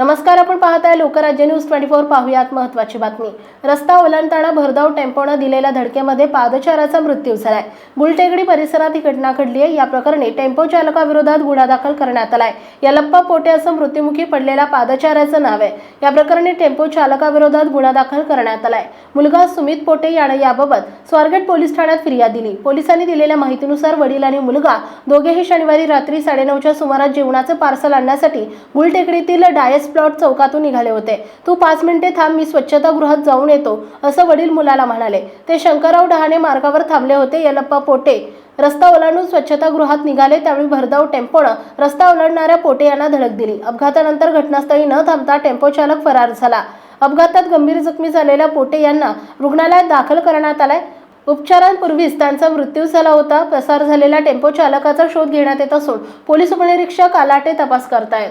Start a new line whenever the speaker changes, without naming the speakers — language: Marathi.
नमस्कार आपण पाहताय लोकराज्य न्यूज ट्वेंटी फोर पाहूयात महत्वाची बातमी. रस्ता ओलांडताना भरधाव टेम्पोनं दिलेल्या धडकेमध्ये पादचाराचा मृत्यू झालाय. गुलटेकडी परिसरात ही घटना घडली आहे या प्रकरणी टेम्पो चालकाविरोधात गुन्हा दाखल करण्यात आलाय. यलप्पा पोटे असं मृत्युमुखी पडलेल्या पादचाराचं नाव आहे. या प्रकरणी टेम्पो चालकाविरोधात गुन्हा दाखल करण्यात आलाय. मुलगा सुमित पोटे यानं याबाबत स्वारगेट पोलीस ठाण्यात फिर्याद दिली. पोलिसांनी दिलेल्या माहितीनुसार वडील आणि मुलगा दोघेही शनिवारी रात्री साडेनऊच्या सुमारास जेवणाचं पार्सल आणण्यासाठी गुलटेकडीतील डायस प्लॉट चौकातून निघाले होते. तू पाच मिनिटे थांब मी स्वच्छतागृहात जाऊन येतो असं वडील मुलाला म्हणाले. ते शंकरराव डहाणे मार्गावर थांबले होते. यलप्पा पोटे रस्ता ओलांडून स्वच्छतागृहात निघाले त्यावेळी भरधाव टेम्पोनं रस्ता ओलांडणाऱ्या पोटे यांना धडक दिली. अपघातानंतर घटनास्थळी न थांबता टेम्पो चालक फरार झाला. अपघातात गंभीर जखमी झालेल्या पोटे यांना रुग्णालयात दाखल करण्यात आलाय. उपचारांपूर्वीच त्यांचा मृत्यू झाला होता. प्रसार झालेल्या टेम्पो चालकाचा शोध घेण्यात येत असून पोलीस उपनिरीक्षक आलाटे तपास करतायत.